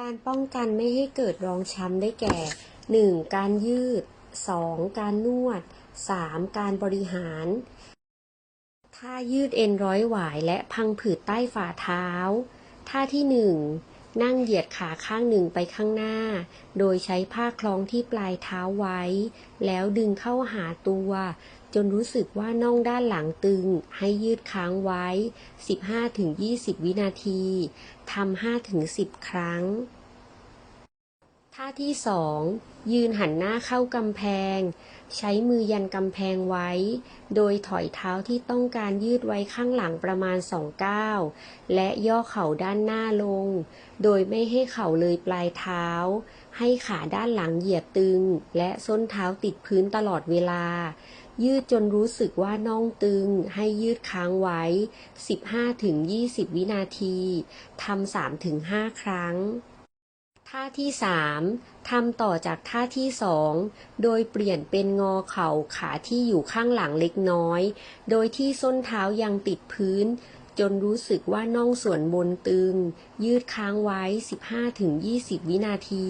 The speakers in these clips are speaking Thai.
การป้องกันไม่ให้เกิดรองช้ำได้แก่ 1. การยืด 2. การนวด 3. การบริหาร ท่ายืดเอ็นร้อยหวายและพังผืดใต้ฝ่าเท้า ท่าที่ 1 นั่งเหยียดขาข้างหนึ่งไปข้างหน้า โดยใช้ผ้าคล้องที่ปลายเท้าไว้ แล้วดึงเข้าหาตัว นรู้สึกว่าน่องด้านหลังตึง ให้ยืดค้างไว้ 15-20 วินาทีทำ5-10 ครั้ง ท่าที่ 2 ยืนหันหน้าเข้ากำแพง ใช้มือยันกำแพงไว้ โดยถอยเท้าที่ต้องการยืดไว้ข้างหลังประมาณ2ก้าว และย่อเข่าด้านหน้าลง โดยไม่ให้เข่าเลยปลายเท้าให้ขาด้านหลังเหยียดตึง และส้นเท้าติดพื้นตลอดเวลา ยืดจนรู้สึกว่าน่องตึง ให้ยืดค้างไว้ 15-20 วินาที ทำ 3-5 ครั้ง ท่าที่ 3 ทำต่อจากท่าที่ 2 โดยเปลี่ยนเป็นงอเข่าขาที่อยู่ข้างหลังเล็กน้อย โดยที่ส้นเท้ายังติดพื้น จนรู้สึกว่าน่องส่วนบนตึง ยืดค้างไว้ 15-20 วินาที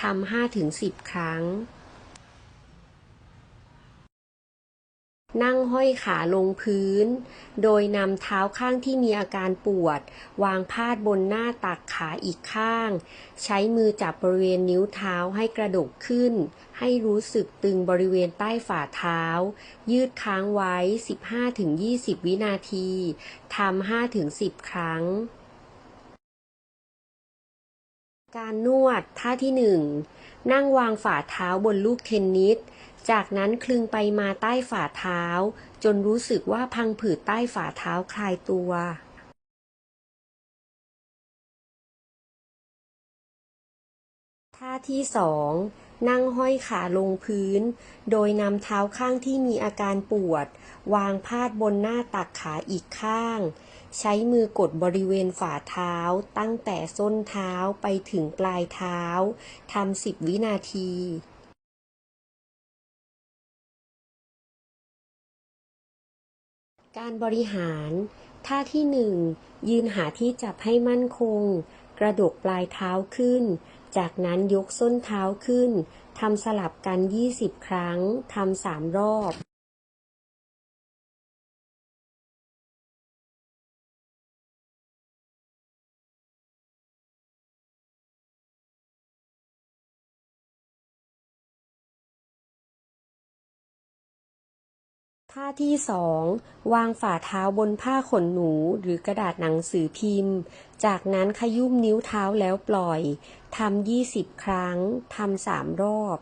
ทำ 5-10 ครั้ง นั่งห้อยขาลงพื้น โดยนำเท้าข้างที่มีอาการปวด วางพาดบนหน้าตักขาอีกข้าง ใช้มือจับบริเวณนิ้วเท้าให้กระดกขึ้น ให้รู้สึกตึงบริเวณใต้ฝ่าเท้า ยืดค้างไว้ 15-20 วินาทีทำ5-10 ครั้ง การนวดท่าที่หนึ่งนั่งวางฝ่าเท้าบนลูกเทนนิส จากนั้นคลึงไปมาใต้ฝ่าเท้า จนรู้สึกว่าพังผืดใต้ฝ่าเท้าคลายตัวท่าที่สองนั่งห้อยขาลงพื้น โดยนำเท้าข้างที่มีอาการปวด วางพาดบนหน้าตักขาอีกข้าง ใช้มือกดบริเวณฝ่าเท้า ตั้งแต่ส้นเท้าไปถึงปลายเท้าทำสิบวินาที การบริหาร ท่าที่หนึ่งยืนหาที่จับให้มั่นคง กระดกปลายเท้าขึ้น จากนั้นยกส้นเท้าขึ้นทำสลับกัน 20 ครั้งทำสามรอบ ท่าที่สองวางฝ่าเท้าบนผ้าขนหนูหรือกระดาษหนังสือพิมพ์ จากนั้นขยุ้มนิ้วเท้าแล้วปล่อยทำยี่สิบครั้งทำสามรอบ